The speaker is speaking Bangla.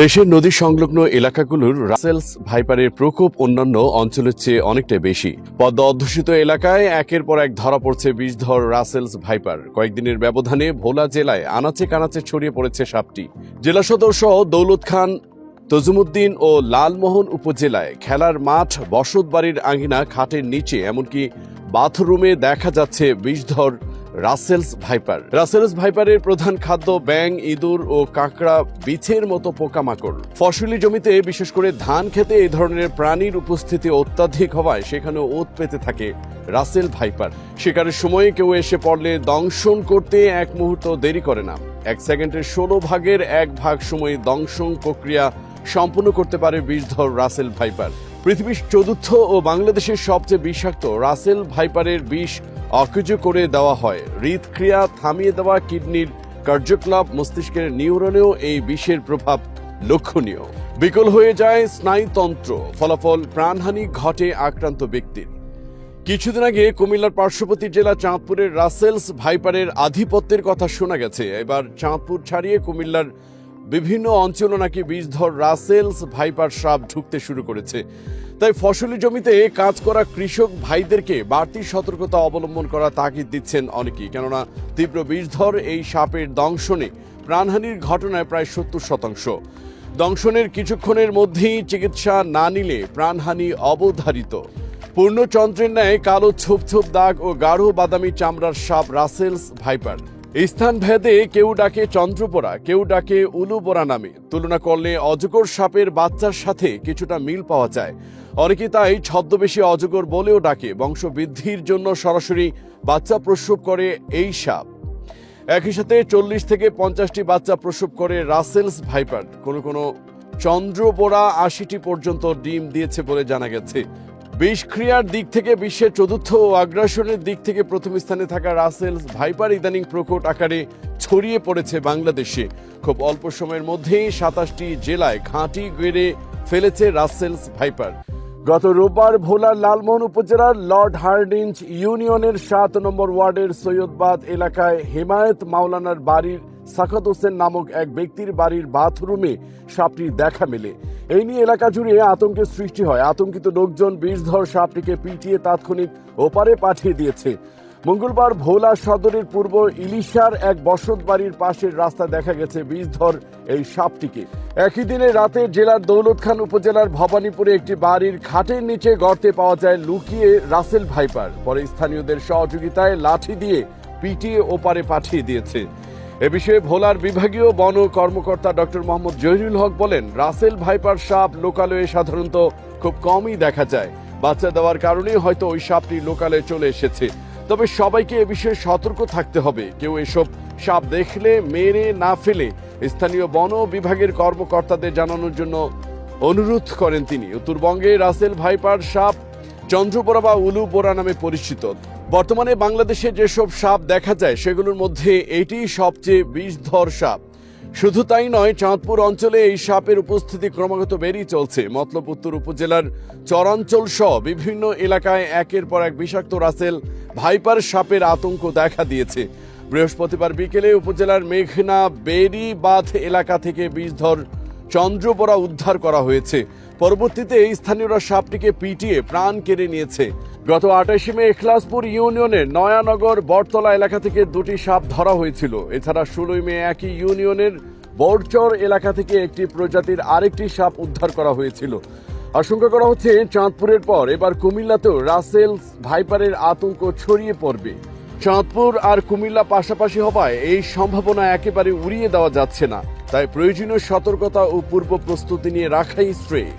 দেশের নদী সংলগ্ন এলাকাগুলোর রাসেলস ভাইপারের প্রকোপ অন্যান্য অঞ্চলের চেয়ে অনেকটা বেশি। পদ্মা অধ্যুষিত এলাকায় একের পর এক ধরা পড়ছে বিষধর রাসেলস ভাইপার। কয়েকদিনের ব্যবধানে ভোলা জেলায় আনাচে কানাচে ছড়িয়ে পড়েছে সাপটি। জেলা সদর সহ দৌলত খান, তজুমুদ্দিন ও লালমোহন উপজেলায় খেলার মাঠ বসত বাড়ির আঙিনা, খাটের নিচে, এমনকি বাথরুমে দেখা যাচ্ছে বিষধর রাসেলস ভাইপার। রাসেলস ভাইপারের প্রধান খাদ্য ব্যাং ইঁদুর ও কাঁকড়া বিছের মতো পোকামাকড়। ফসলি জমিতে, বিশেষ করে ধান খেতে এই ধরনের প্রাণীর উপস্থিতি অত্যাধিক হওয়ায় সেখানে ওত পেতে থাকে রাসেল ভাইপার। শিকারের সময় কেউ এসে পড়লে দংশন করতে এক মুহূর্ত দেরি করে না। এক সেকেন্ডের ষোলো ভাগের এক ভাগ সময় দংশন প্রক্রিয়া সম্পূর্ণ করতে পারে বিষধর রাসেল ভাইপার। পৃথিবীর চতুর্থ ও বাংলাদেশের সবচেয়ে বিষাক্ত রাসেল ভাইপারের বিষ অকেজ করে দেওয়া হয়। হৃদক্রিয়া থামিয়ে দেওয়া কিডনির কার্যকলাপ মস্তিষ্কের নিউরনেও এই বিষের প্রভাব লক্ষণীয়। বিকল হয়ে যায় স্নায়ুতন্ত্র, ফলাফল প্রাণহানি ঘটে আক্রান্ত ব্যক্তির। কিছুদিন আগে কুমিল্লার পার্শ্ববর্তী জেলা চাঁদপুরের রাসেলস ভাইপারের আধিপত্যের কথা শোনা গেছে। এবার চাঁদপুর ছাড়িয়ে কুমিল্লার বিভিন্ন অঞ্চলও নাকি বিষধর রাসেলস ভাইপার সাপ ঢুকতে শুরু করেছে। তাই ফসলি জমিতে কাজ করা কৃষক ভাইদেরকে বাড়তি সতর্কতা অবলম্বন করা তাগিদ দিচ্ছেন অনেকেই। কেননা তীব্র বিষধর এই সাপের দংশনে প্রাণহানির ঘটনায় প্রায় সত্তর শতাংশ। দংশনের কিছুক্ষণের মধ্যেই চিকিৎসা না নিলে প্রাণহানি অবধারিত। পূর্ণচন্দ্রের ন্যায় কালো ছোপ ছোপ দাগ ও গাঢ় বাদামি চামড়ার সাপ রাসেলস ভাইপার। স্থান ভেদে কেউ ডাকে চন্দ্রপোড়া, কেউ ডাকে উলুবোরা নামে। তুলনা করলে অজগর সাপের বাচ্চার সাথে কিছুটা মিল পাওয়া যায়। অনেকে তাই ছদ্মবেশী অজগর বলেও ডাকে, বংশবৃদ্ধির জন্য সরাসরি বাচ্চা প্রসব করে এই সাপ। একই সাথে চল্লিশ থেকে পঞ্চাশটি বাচ্চা প্রসব করে রাসেলস ভাইপার। কোনো কোনো চন্দ্রবোড়া আশিটি পর্যন্ত ডিম দিয়েছে বলে জানা গেছে। বিষক্রিয়ার দিক থেকে বিশ্বের চতুর্থ ও আগ্রাসনের দিক থেকে প্রথম স্থানে থাকা রাসেলস ভাইপার ইদানিং প্রকট আকারে ছড়িয়ে পড়েছে বাংলাদেশে। খুব অল্প সময়ের মধ্যেই সাতাশটি জেলায় ঘাঁটি গেড়ে ফেলেছে রাসেলস ভাইপার। গত রোববার ভোলার লালমোহন উপজেলার লর্ড হার্ডিঞ্জ ইউনিয়নের সাত নম্বর ওয়ার্ডের সৈয়দবাদ এলাকায় হেমায়েত মাওলানার বাড়ির সাখাত হোসেন নামক এক ব্যক্তির বাড়ির বাথরুমে সাপটির দেখা মেলে। এই নিয়ে এলাকা জুড়ে আতঙ্কের সৃষ্টি হয়। আতঙ্কিত লোকজন বিষধর সাপটিকে পিটিয়ে তাৎক্ষণিক ওপারে পাঠিয়ে দিয়েছে। মঙ্গলবার ভোলা সদরের পূর্ব ইলিশার এক বসত বাড়ির পাশের রাস্তা দেখা গেছে বিষধর এই সাপটিকে। একই দিনে রাতে জেলার দৌলত খান উপজেলার ভবানীপুরে একটি বাড়ির খাটের নিচে গর্তে পাওয়া যায় লুকিয়ে রাসেল ভাইপার। পরে স্থানীয়দের সহযোগিতায় লাঠি দিয়ে পিটিয়ে ওপারে পাঠিয়ে দিয়েছে। এ বিষয়ে ভোলার বিভাগীয় বন কর্মকর্তা ডক্টর মোহাম্মদ জহিরুল হক বলেন, রাসেল ভাইপার সাপ লোকালয়ে সাধারণত খুব কমই দেখা যায়। বাচ্চা দেওয়ার কারণেই হয়তো ওই সাপটি লোকালে চলে এসেছে। তবে সবাইকে এ বিষয়ে সতর্ক থাকতে হবে। কেউ এসব সাপ দেখলে, মেরে না ফেলে স্থানীয় বন বিভাগের কর্মকর্তাদের জানানোর জন্য অনুরোধ করেন তিনি। উত্তরবঙ্গে রাসেল ভাইপার সাপ চন্দ্রপোড়া বা উলুবোরা নামে পরিচিত। বর্তমানে বাংলাদেশে যেসব সাপ দেখা যায়, সেগুলোর মধ্যে এটি সবচেয়ে বিষধর সাপ। শুধু তাই নয়, চাঁদপুর অঞ্চলে এই সাপের উপস্থিতি ক্রমাগত বেড়েই চলছে। মতলব উত্তর উপজেলার চরাঞ্চল সহ বিভিন্ন এলাকায় একের পর এক বিষাক্ত রাসেল ভাইপার সাপের আতঙ্ক দেখা দিয়েছে। বৃহস্পতিবার বিকেলে উপজেলার মেঘনা বেরি বাঁধ এলাকা থেকে বিষধর চন্দ্রপোড়া উদ্ধার করা হয়েছে। পরবর্তীতে এই স্থানীয়রা সাপটিকে পিটিয়ে প্রাণ কেড়ে নিয়েছে। গত আঠাশে মে এখলাসপুর ইউনিয়নের নয়ানগর বটতলা এলাকা থেকে দুটি সাপ ধরা হয়েছিল। এছাড়া ষোলোই মে একই ইউনিয়নের বড়চর এলাকা থেকে একটি প্রজাতির আরেকটি সাপ উদ্ধার করা হয়েছিল। আশঙ্কা করা হচ্ছে, চাঁদপুরের পর এবার কুমিল্লাতেও রাসেলস ভাইপারের আতঙ্ক ছড়িয়ে পড়বে। চাঁদপুর আর কুমিল্লা পাশাপাশি হওয়ায় এই সম্ভাবনা একেবারে উড়িয়ে দেওয়া যাচ্ছে না। তাই প্রয়োজনীয় সতর্কতা ও পূর্ব প্রস্তুতি নিয়ে রাখাই শ্রেয়।